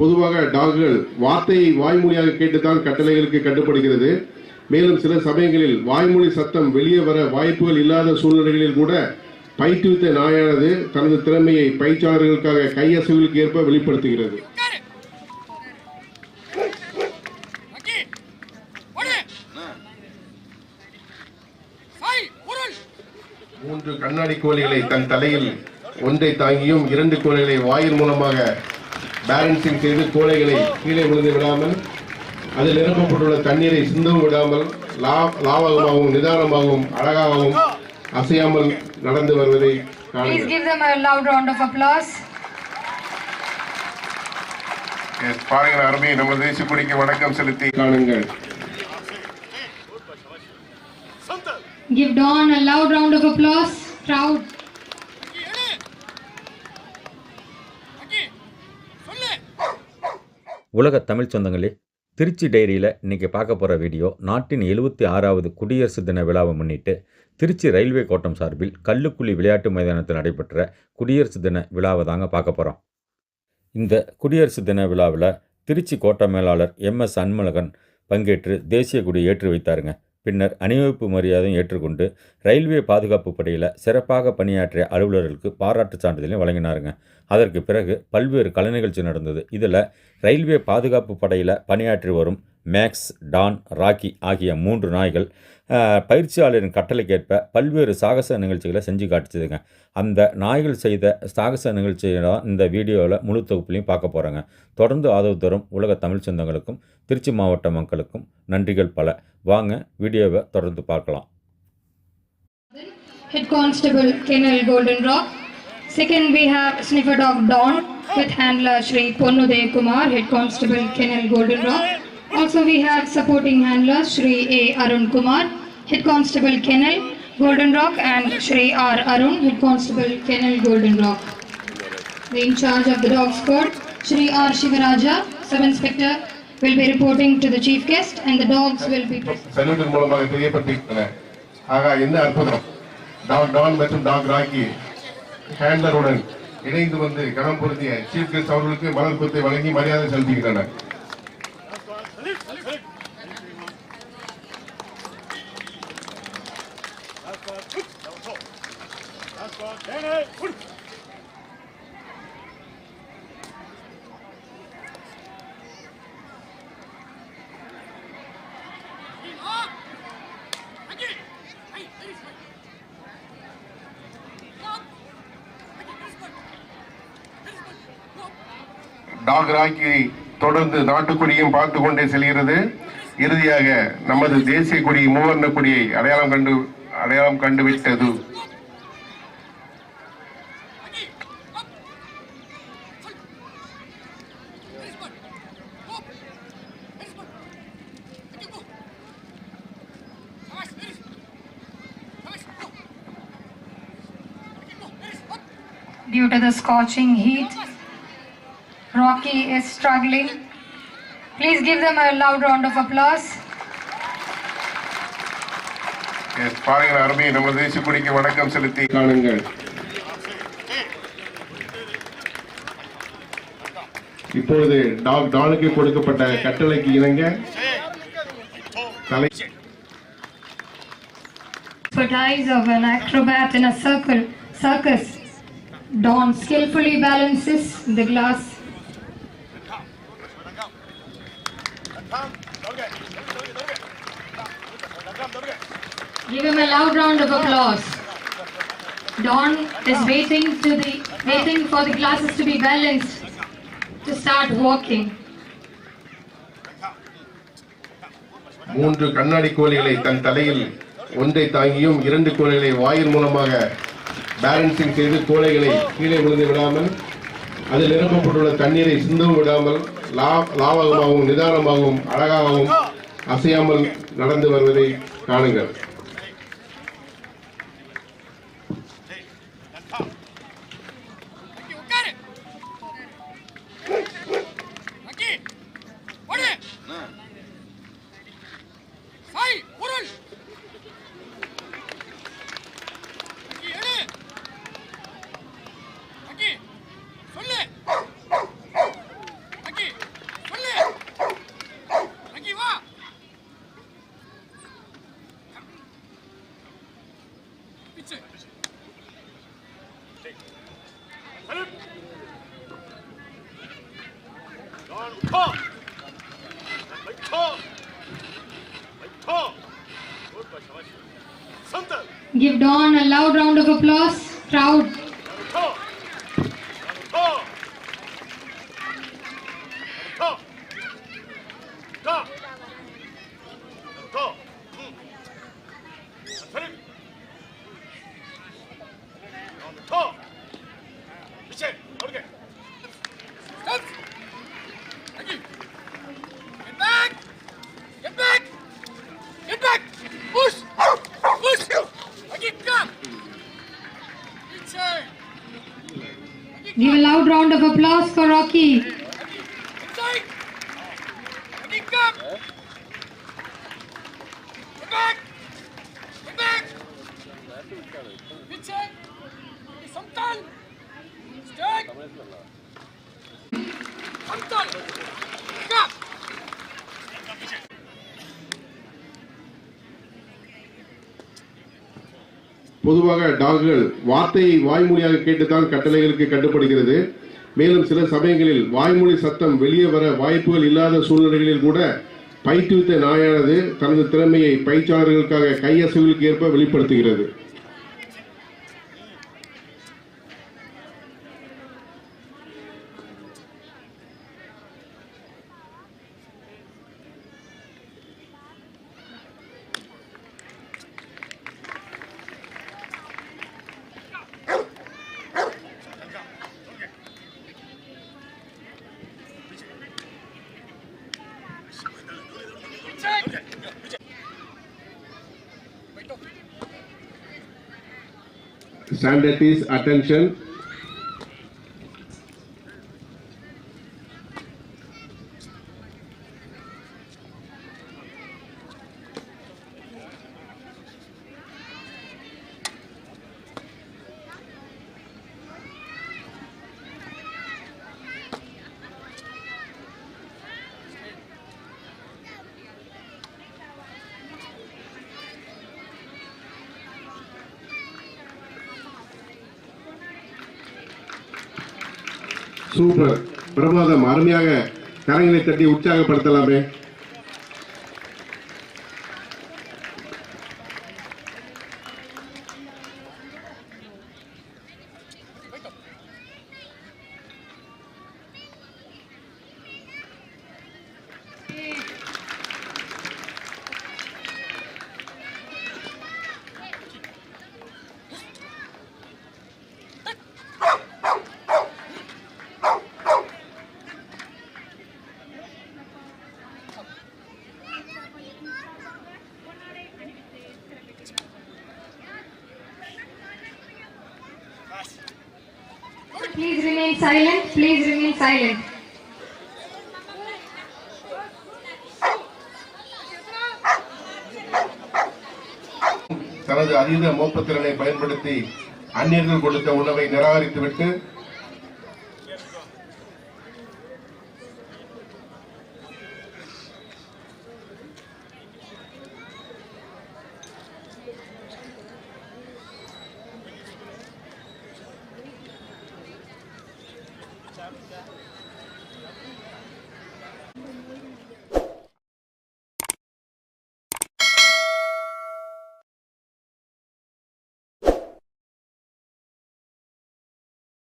பொதுவாக டாகுகள் வார்த்தையை வாய்மொழியாக கேட்டுத்தான் கட்டளைகளுக்கு கட்டுப்படுகிறது. மேலும் சில சமயங்களில் வாய்மொழி சத்தம் வெளியே வர வாய்ப்புகள் இல்லாத சூழ்நிலைகளில் கூட பயிற்றுவித்த நாயானது தனது திறமையை பயிற்சியாளர்களுக்காக கையசைவுகளுக்கு ஏற்ப வெளிப்படுத்துகிறது. மூன்று கண்ணாடி கோழிகளை தன் தலையில் ஒன்றை தாங்கியும் இரண்டு கோழிகளை வாயில் மூலமாக பேலன்சிங் செய்து கோழிகளை கீழே விழுந்து விடாமல் அதில் நிரப்பப்பட்டுள்ள தண்ணீரை சிந்தவும் விடாமல் லா லாவகமாகவும் நிதானமாகவும் அழகாகவும் அசையாமல் நடந்து வருவதை Please காணுங்கள் give them a loud round of applause. Yes, பாருங்கள் அருமை நமது தேசியக்குடிக்கு வணக்கம் செலுத்தி காணுங்கள் Give Dawn a loud round of applause. Crowd. உலக தமிழ் சொந்தங்களே திருச்சி டைரியில் இன்றைக்கி பார்க்க போகிற வீடியோ நாட்டின் எழுபத்தி ஆறாவது குடியரசு தின விழாவை முன்னிட்டு திருச்சி ரயில்வே கோட்டம் சார்பில் கல்லுக்குழி விளையாட்டு மைதானத்தில் நடைபெற்ற குடியரசு தின விழாவை தாங்க பார்க்க போகிறோம் இந்த குடியரசு தின விழாவில் திருச்சி கோட்ட மேலாளர் எம் எஸ் அன்மலகன் பங்கேற்று தேசிய கொடி ஏற்றி வைத்தாருங்க. பின்னர் அணிவகுப்பு மரியாதையும் ஏற்றுக்கொண்டு ரயில்வே பாதுகாப்பு படையில் சிறப்பாக பணியாற்றிய அலுவலர்களுக்கு பாராட்டுச் சான்றிதழையும் வழங்கினாருங்க. அதற்கு பிறகு பல்வேறு கலை நிகழ்ச்சி நடந்தது. இதில் ரயில்வே பாதுகாப்பு படையில் பணியாற்றி வரும் மேக்ஸ் டான் ராக்கி ஆகிய மூன்று நாய்கள் பயிற்சியாளரின் கட்டளைக்கேற்ப பல்வேறு சாகச நிகழ்ச்சிகளை செஞ்சு காட்டுச்சுதுங்க. அந்த நாய்கள் செய்த சாகச நிகழ்ச்சியை தான் இந்த வீடியோவில் முழு தொகுப்புலையும் பார்க்க போகிறோங்க தொடர்ந்து ஆதரவு தரும் உலக தமிழ் சொந்தங்களுக்கும் திருச்சி மாவட்ட மக்களுக்கும் நன்றிகள் பல. வாங்க வீடியோவை தொடர்ந்து பார்க்கலாம். Head constable kennel golden rock second we have sniffer dog Don with handler Shri Ponnudhayakumar head constable kennel golden rock Also, we have supporting handlers Shri A. Arun Kumar, Head Constable Kennel, Golden Rock, and Shri R. Arun, Head Constable Kennel, Golden Rock. The in charge of the dog squad, Shri R. Shivaraja, Sub Inspector, will be reporting to the chief guest, and the dogs will be present. சல்யூட்டின் மூலமாக தெரியப்படுத்தியிருக்கிறேன் ஆகா என்ன அற்புதம் dog Don மற்றும் dog Rocky ஹேண்ட்லருடன் இணைந்து வந்து கடம் பொருந்திய சீஃப் கெஸ்ட் அவர்களுக்கு மலர் குத்தை வழங்கி மரியாதை செலுத்துகின்றனர் ராக்கி தொடர்ந்து நாட்டுக்கொடியும் பார்த்து கொண்டே செல்கிறது. இறுதியாக நமது தேசிய கொடி மூவர்ண கொடியை அடையாளம் கண்டு அடையாளம் கண்டுவிட்டது அக்கி அப் சொல் வெரி சாரி கோ வெரி சாரி அக்கி கோ சவாஷ் வெரி சவாஷ் கோ அக்கி கோ very sorry Due to the scorching heat, Rocky is struggling. Please give them a loud round of applause. பாருங்கள் அருமை நமது தேசிய கொடிக்கு வணக்கம் செலுத்தி காணுங்கள் இப்பொழுது டாக் டானுக்கு கொடுக்கப்பட்ட கட்டளைக்கு இணங்க தலை Expertise of an acrobat in a circle, circus. Don skillfully balances the glass. Give him a loud round of applause. Don is waiting to the waiting for the glasses to be balanced to start walking. மூன்று கண்ணாடி கோழிகளை தன் தலையில் ஒன்றை தாங்கியும் இரண்டு கோழிகளை வாயில் மூலமாக balancing செய்து கோழைகளை கீழே விழுந்து விடாமல் அதில் நிரப்பப்பட்டுள்ள தண்ணீரை சிந்தவும் விடாமல் லா லாவகமாகவும் நிதானமாகவும் அழகாகவும் அசையாமல் நடந்து வருவதை காணுங்கள் Give Dawn a loud round of applause. Proud. Of applause for Rocky. பொதுவாக டாகுகள் வார்த்தையை வாய்மொழியாக கேட்டுத்தான் கட்டளைகளுக்கு கட்டுப்படுகிறது மேலும் சில சமயங்களில் வாய்மொழி சத்தம் வெளியே வர வாய்ப்புகள் இல்லாத சூழ்நிலைகளில் கூட பயிற்றுவித்த நாயானது தனது திறமையை பயிற்சியாளர்களுக்காக கையசைவுகளுக்கு ஏற்ப வெளிப்படுத்துகிறது. standardize attention. சூப்பர். பிரமாதம் அருமையாக கரங்களை தட்டி உற்சாகப்படுத்தலாமே. Please remain silent. Please remain silent. தனது அதீத மோப்பத்திறனை பயன்படுத்தி அந்நியர்கள் கொடுத்த உணவை நிராகரித்துவிட்டு Africa.